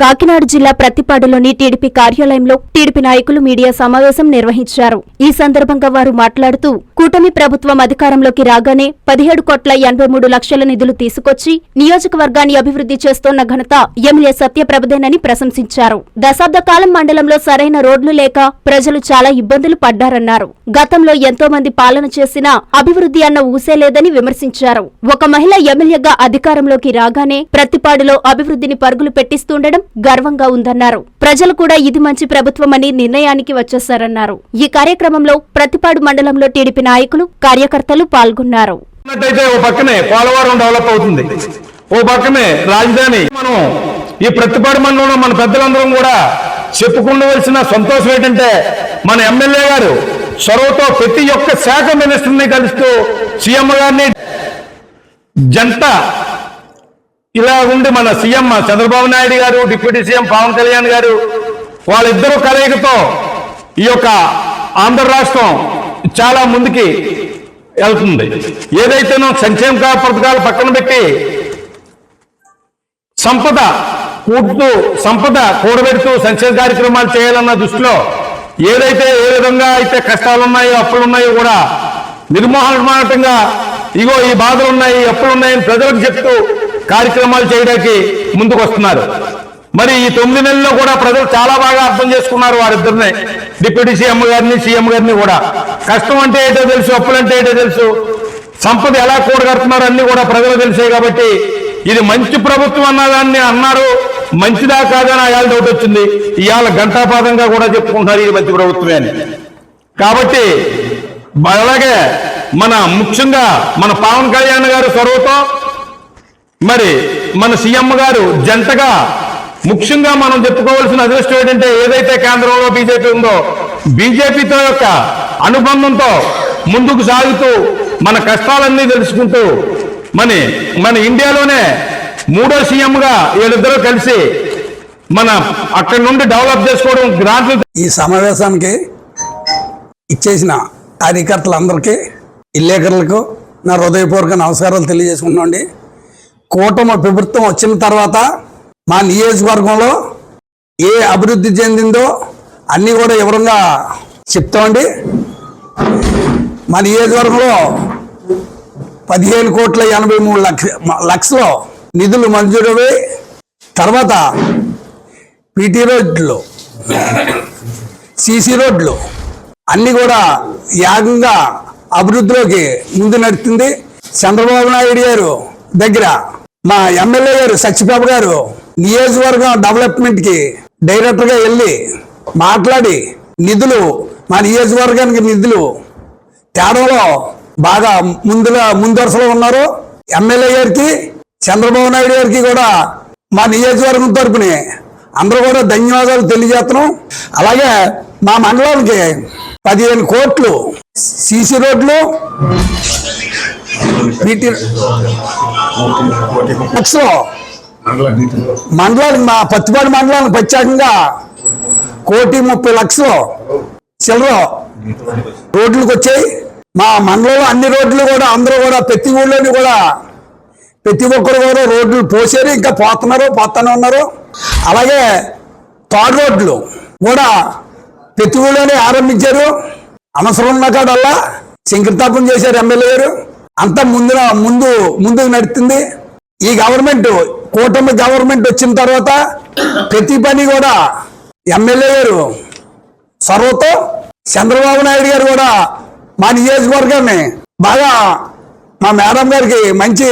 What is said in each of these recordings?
కాకినాడ జిల్లా ప్రత్తిపాడులోని టీడీపీ కార్యాలయంలో టీడీపీ నాయకులు మీడియా సమావేశం నిర్వహించారు. ఈ సందర్భంగా వారు మాట్లాడుతూ కూటమి ప్రభుత్వం అధికారంలోకి రాగానే పదిహేడు కోట్ల ఎనభై మూడు లక్షల నిధులు తీసుకొచ్చి నియోజకవర్గాన్ని అభివృద్ధి చేస్తోన్న ఘనత ఎమ్మెల్యే సత్యప్రభదేనని ప్రశంసించారు. దశాబ్ద కాలం మండలంలో సరైన రోడ్లు లేక ప్రజలు చాలా ఇబ్బందులు పడ్డారన్నారు. గతంలో ఎంతో మంది పాలన చేసినా అభివృద్ధి అన్న ఊసే లేదని విమర్శించారు. ఒక మహిళ ఎమ్మెల్యేగా అధికారంలోకి రాగానే ప్రత్తిపాడులో అభివృద్ధిని పరుగులు పెట్టిస్తుండడం గర్వంగా ఉందన్నారు. ప్రజలు కూడా ఇది మంచి ప్రభుత్వమని నిర్ణయానికి వచ్చేశారన్నారు. ఈ కార్యక్రమంలో ప్రతిపాడు మండలంలో టీడీపీ నాయకులు కార్యకర్తలు పాల్గొన్నారు. ఓ పక్కనే పోలవరం డెవలప్ అవుతుంది. ఓ పక్కనే రాజధాని. మనం ఈ ప్రతిపాడు మండలంలో మన పెద్దలందరం కూడా చెప్పుకుండవలసిన సంతోషం ఏంటంటే మన ఎమ్మెల్యే గారు చొరవతో ప్రతి ఒక్క శాఖ మినిస్టర్ని కలుస్తూ సీఎం గారిని జంట ఇలా ఉండి మన సీఎం చంద్రబాబు నాయుడు గారు డిప్యూటీ సీఎం పవన్ కళ్యాణ్ గారు వాళ్ళిద్దరూ కలయికతో ఈ యొక్క ఆంధ్ర రాష్ట్రం చాలా ముందుకి వెళ్తుంది. ఏదైతేనో సంక్షేమ పథకాలు పక్కన పెట్టి సంపద కూడుతూ సంపద కూడబెడుతూ సంక్షేమ కార్యక్రమాలు చేయాలన్న దృష్టిలో ఏదైతే ఏ విధంగా అయితే కష్టాలు ఉన్నాయో అప్పులు ఉన్నాయో కూడా నిర్మోహమాటంగా ఇగో ఈ బాధలు ఉన్నాయి అప్పులు ఉన్నాయని ప్రజలకు చెప్తూ కార్యక్రమాలు చేయడానికి ముందుకు వస్తున్నారు మరి ఈ తొమ్మిది నెలల్లో కూడా ప్రజలు చాలా బాగా అర్థం చేసుకున్నారు వారిద్దరిని. డిప్యూటీ సీఎం గారిని సీఎం గారిని కూడా. కష్టం అంటే ఏంటో తెలుసు అప్పులు అంటే ఏంటో తెలుసు. సంపద ఎలా కూడగడుతున్నారు అన్ని కూడా ప్రజలు తెలిసాయి కాబట్టి ఇది మంచి ప్రభుత్వం అన్నదాన్ని అన్నారు. మంచిదా కాదని ఆయాల డౌట్ వచ్చింది. ఇవాళ ఘంటాపాదంగా కూడా చెప్పుకుంటున్నారు ఇది మంచి ప్రభుత్వమే అని. కాబట్టి అలాగే మన ముఖ్యంగా మన పవన్ కళ్యాణ్ గారు చొరవతో మరి మన సీఎం గారు జంటగా ముఖ్యంగా మనం చెప్పుకోవాల్సిన అదృష్టం ఏంటంటే ఏదైతే కేంద్రంలో బీజేపీ ఉందో బీజేపీతో యొక్క అనుబంధంతో ముందుకు సాగుతూ మన కష్టాలన్నీ తెలుసుకుంటూ మన మన ఇండియాలోనే మూడో సీఎంగా వీళ్ళిద్దరూ కలిసి మన అక్కడి నుండి డెవలప్ చేసుకోవడం గ్రాంట్లు ఈ సమావేశానికి ఇచ్చేసిన కార్యకర్తలందరికీ విలేకరులకు నా హృదయపూర్వక నమస్కారాలు తెలియజేసుకుంటున్నాండి కూటమి ప్రభుత్వం వచ్చిన తర్వాత మా నియోజకవర్గంలో ఏ అభివృద్ధి చెందిందో అన్నీ కూడా వివరంగా చెప్తామండి. మా నియోజకవర్గంలో పదిహేను కోట్ల ఎనభై మూడు లక్ష లక్షలు నిధులు మంజూరవి తర్వాత పీటీ రోడ్లు సీసీ రోడ్లు అన్నీ కూడా యాగంగా అభివృద్ధిలోకి ముందు నడుతుంది చంద్రబాబు నాయుడు గారు దగ్గర మా ఎమ్మెల్యే గారు సత్యబాబు గారు నియోజకవర్గం డెవలప్మెంట్కి డైరెక్టర్గా వెళ్ళి మాట్లాడి నిధులు మా నియోజకవర్గానికి నిధులు తేడంలో బాగా ముందుగా ముందరసలో ఉన్నారు. ఎమ్మెల్యే గారికి చంద్రబాబు నాయుడు గారికి కూడా మా నియోజకవర్గం తరపుని అందరూ కూడా ధన్యవాదాలు తెలియజేస్తున్నాం. అలాగే మా మండలానికి పదిహేను కోట్లు సీసీ రోడ్లు వీటి లక్షలు మండలానికి మా పత్తిపాడు మండలానికి ప్రత్యేకంగా కోటి ముప్పై లక్షలు చిల్లర రోడ్లకు వచ్చాయి. మా మండలంలో అన్ని రోడ్లు కూడా అందరూ కూడా ప్రతి ఊళ్ళోని కూడా ప్రతి ఒక్కరు కూడా రోడ్లు పోసారు ఇంకా పోతున్నారు పోతానే ఉన్నారు. అలాగే తాడు రోడ్లు కూడా ప్రతి ఊళ్ళోనే ఆరంభించారు. అవసరం ఉన్న కాడల్లా శంకుస్థాపన చేశారు ఎమ్మెల్యే గారు. అంతా ముందు ముందు ముందుకు నడుస్తుంది ఈ గవర్నమెంట్ కూటమి గవర్నమెంట్ వచ్చిన తర్వాత ప్రతి పని కూడా ఎమ్మెల్యే గారు సర్వతో చంద్రబాబు నాయుడు గారు కూడా మా నియోజకవర్గాన్ని బాగా మా మేడం గారికి మంచి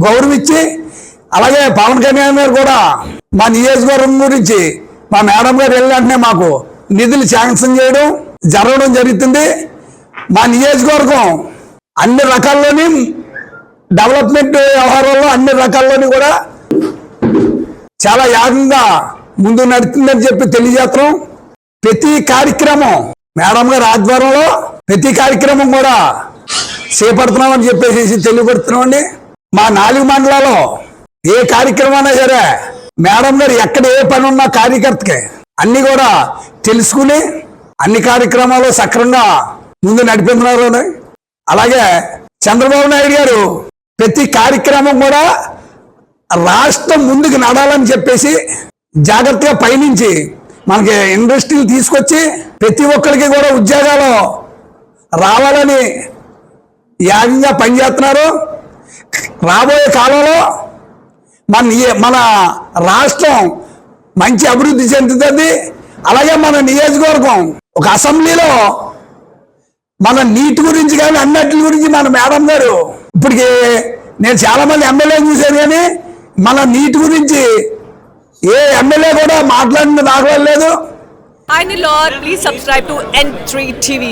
గౌరవం ఇచ్చి అలాగే పవన్ కళ్యాణ్ గారు కూడా మా నియోజకవర్గం గురించి మా మేడం గారు వెళ్ళినట్టునే మాకు నిధులు శాంక్షన్ చేయడం జరగడం జరుగుతుంది. మా నియోజకవర్గం అన్ని రకాల్లోని డెవలప్మెంట్ వ్యవహారాల్లో అన్ని రకాల్లోని కూడా చాలా యాగంగా ముందు నడుతుందని చెప్పి తెలియజేస్తున్నాం. ప్రతి కార్యక్రమం మేడం గారి ఆధ్వర్యంలో ప్రతి కార్యక్రమం కూడా చేపడుతున్నామని చెప్పేసి తెలియపడుతున్నామండి. మా నాలుగు మండలాల్లో ఏ కార్యక్రమం సరే మేడం గారు ఎక్కడ ఏ పని ఉన్నా కార్యకర్తకి. అన్ని కూడా తెలుసుకుని అన్ని కార్యక్రమాలు సక్రంగా ముందు నడిపిస్తున్నారు అలాగే చంద్రబాబు నాయుడు గారు ప్రతి కార్యక్రమం కూడా రాష్ట్రం ముందుకు నడాలని చెప్పేసి జాగ్రత్తగా పయనించి మనకి ఇండస్ట్రీలు తీసుకొచ్చి ప్రతి ఒక్కరికి కూడా ఉద్యోగాలు రావాలని యాగంగా పనిచేస్తున్నారు. రాబోయే కాలంలో మన మన రాష్ట్రం మంచి అభివృద్ధి చెందుతుంది. అలాగే మన నియోజకవర్గం ఒక అసెంబ్లీలో మన నీటి గురించి కానీ అన్నట్ల గురించి మన మేడం గారు ఇప్పటికి నేను చాలా మంది ఎమ్మెల్యే చూశాను కానీ మన నీటి గురించి ఏ ఎమ్మెల్యే కూడా మాట్లాడిన దాఖలు లేదు Hi Nilor, please subscribe to N3 TV.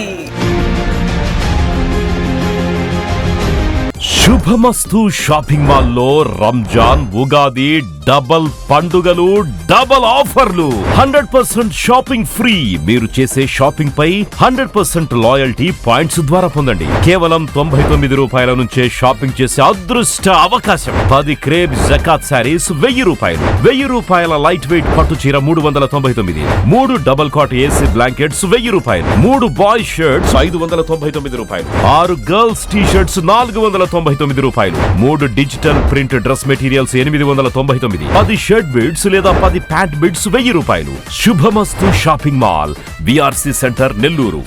Shubhamasthu shopping మాల్లో రంజాన్ ఉగాది డబల్ పండుగలు డబల్ ఆఫర్లు. Hundred percent shopping free. మీరు చేసే షాపింగ్ పై హండ్రెడ్ పర్సెంట్ లాయల్టీ పాయింట్స్ ద్వారా పొందండి. కేవలం తొంభై తొమ్మిది రూపాయల నుంచే షాపింగ్ చేసే అదృష్ట అవకాశం. పది క్రేబ్ జకాత్ శారీస్ వెయ్యి రూపాయలు. వెయ్యి రూపాయల లైట్ వెయిట్ పట్టు చీర మూడు వందల తొంభై తొమ్మిది. మూడు డబల్ కాట్ ఏసీ బ్లాంకెట్స్ వెయ్యి రూపాయలు. మూడు బాయ్ షర్ట్స్ ఐదు వందల తొంభై తొమ్మిది రూపాయలు. ఆరు గర్ల్స్ టీ షర్ట్స్ నాలుగు వందల తొంభై తొమ్మిది రూపాయలు. మూడు డిజిటల్ ప్రింట్ డ్రెస్ మెటీరియల్స్ ఎనిమిది వందల తొంభై తొమ్మిది తొమ్మిది పది షర్ట్ బిడ్స్ లేదా పది ప్యాంట్ బిడ్స్ వెయ్యి రూపాయలు. Shubhamasthu shopping mall VRC centre Nellore.